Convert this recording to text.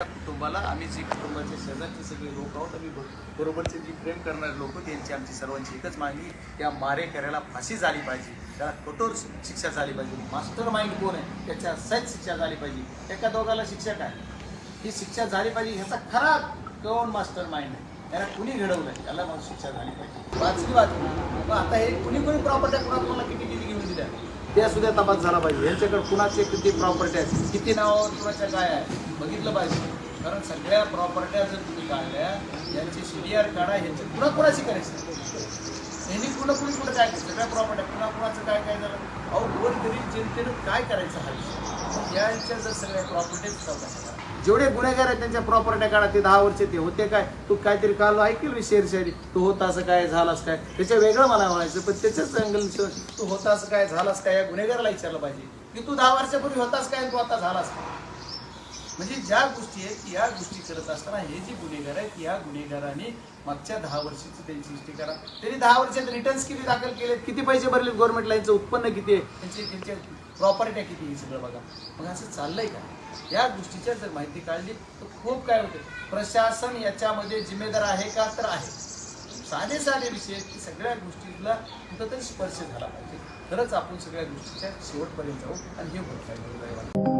कुटुंबाला आम्ही जी कुटुंबाचे शेजारचे सगळे लोक आहोत आम्ही बरोबरचे जी प्रेम करणारे लोक त्यांची आमची सर्वांची एकच मागणी या मारेकऱ्याला फाशी झाली पाहिजे त्याला कठोर शिक्षा झाली पाहिजे. मास्टर माइंड कोण आहे? त्याच्या सच शिक्षा झाली पाहिजे. एका दोघाला शिक्षा काय? ही शिक्षा झाली पाहिजे ह्याचा खरा कोण मास्टर माइंड आहे? त्याला कुणी घडवलं त्याला मग शिक्षा झाली पाहिजे. वाचली वाचली आता हे कुणी कुणी प्रॉपर्ट्या कुणाला किती त्या सुद्धा तपास झाला पाहिजे. यांच्याकडे कुणाचे किती प्रॉपर्टी आहेत? किती नावावर कुणाच्या काय आहे बघितलं पाहिजे. कारण सगळ्या प्रॉपर्ट्या जर तुम्ही काढल्या यांची सी आर काढा यांची कुणा कुणाशी करायचं यांनी कुणा कुणी कुठं काय केलं? सगळ्या प्रॉपर्ट्या कुणा कुणाचं काय काय झालं? अहो गोरगरीब जनतेनं काय करायचं हा विषय? यांच्या जर सगळ्या प्रॉपर्टीज चौकशी करा जेवढे गुन्हेगार आहेत त्यांच्या प्रॉपर्ट्या काढा ते दहा वर्ष ते होते काय? तू काहीतरी काल ऐकेल मी शेर शेरी तू होता असं काय झालास काय? त्याच्या वेगळं मला म्हणायचं पण त्याच्याच अँगल तू होता असं काय झालास काय या गुन्हेगाराला विचारलं पाहिजे. की तू दहा वर्षापूर्वी होतास काय तू आता झालास काय? म्हणजे ज्या गोष्टी आहेत या गोष्टी करत असताना हे जे गुन्हेगार आहेत या गुन्हेगाराने मागच्या दहा वर्षाची त्यांची हिस्ट्री करा. त्यांनी दहा वर्षात रिटर्न्स किती दाखल केलेत? किती पैसे भरले गव्हर्नमेंटला यांचं उत्पन्न किती आहे? त्यांचे त्यांच्या प्रॉपर्ट्या किती आहे हे सगळं बघा. मग असं चाललंय का? या गोष्टीच्या जर माहिती काढली तर खूप काय होते? प्रशासन याच्यामध्ये जिम्मेदार आहे का? तर आहे. साधे साधे विषय की सगळ्या गोष्टीला कुठंतरी स्पर्श झाला पाहिजे. खरंच आपण सगळ्या गोष्टीच्या शेवटपर्यंत जाऊ आणि हे होत